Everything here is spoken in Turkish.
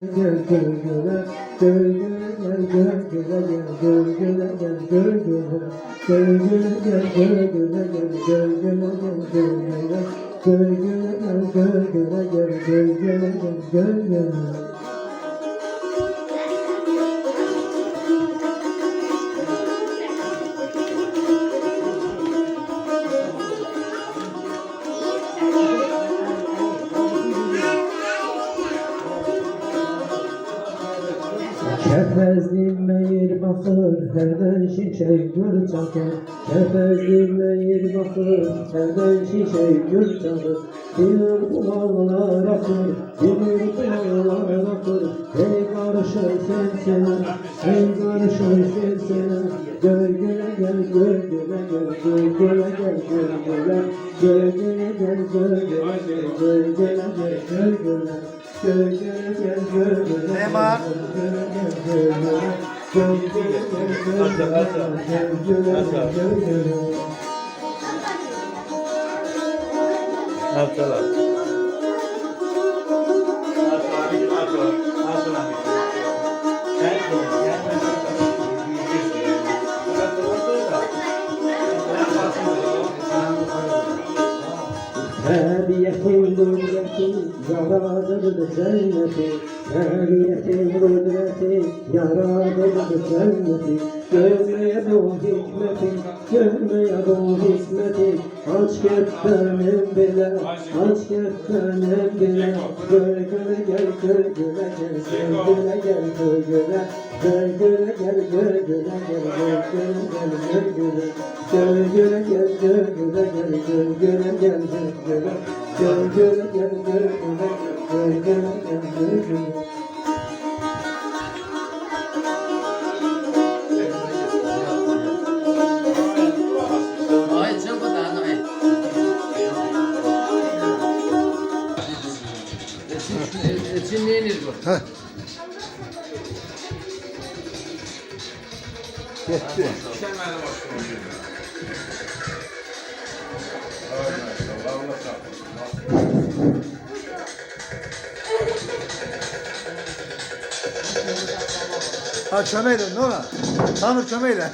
Gel gölgele, gölgele gel gölgele gel gölgele gel gölgele Gölgele gel gölgele gel gölgele gel Kefezli meyir bakır, herden şişe gül çakır. Kefezli meyir bakır, herden şişe gül çakır. Bir kulağlar akır, bir kulağlar akır. Hey karışır sen sene, hey karışır sen sene. Gölgele gel, gölgele gel, gölgele gel, gölgele. Gölgele gel, gölgele gel, gölgele gel, gölgele. Gölgele gel, gölgele gel. Neymar. Hastalar. Hediyetin kudreti yaradır cenneti Hediyetin kudreti yaradır cenneti Görmeye bu hikmeti, görmeye bu hikmeti Aç göktenim bile, aç göktenim bile Gölgele gel, gölgele gel, gölgele gel, gölgele Gölgele gel, gölgele gel, gölgele gel, gölgele Gölgele gel, gölgele gel, gölgele gel, gölgele Gölgele gel, gölgele gel, gölgele gel, gölgele Nói trước Ha çömeyle ne ola? Tanrı çömeyle.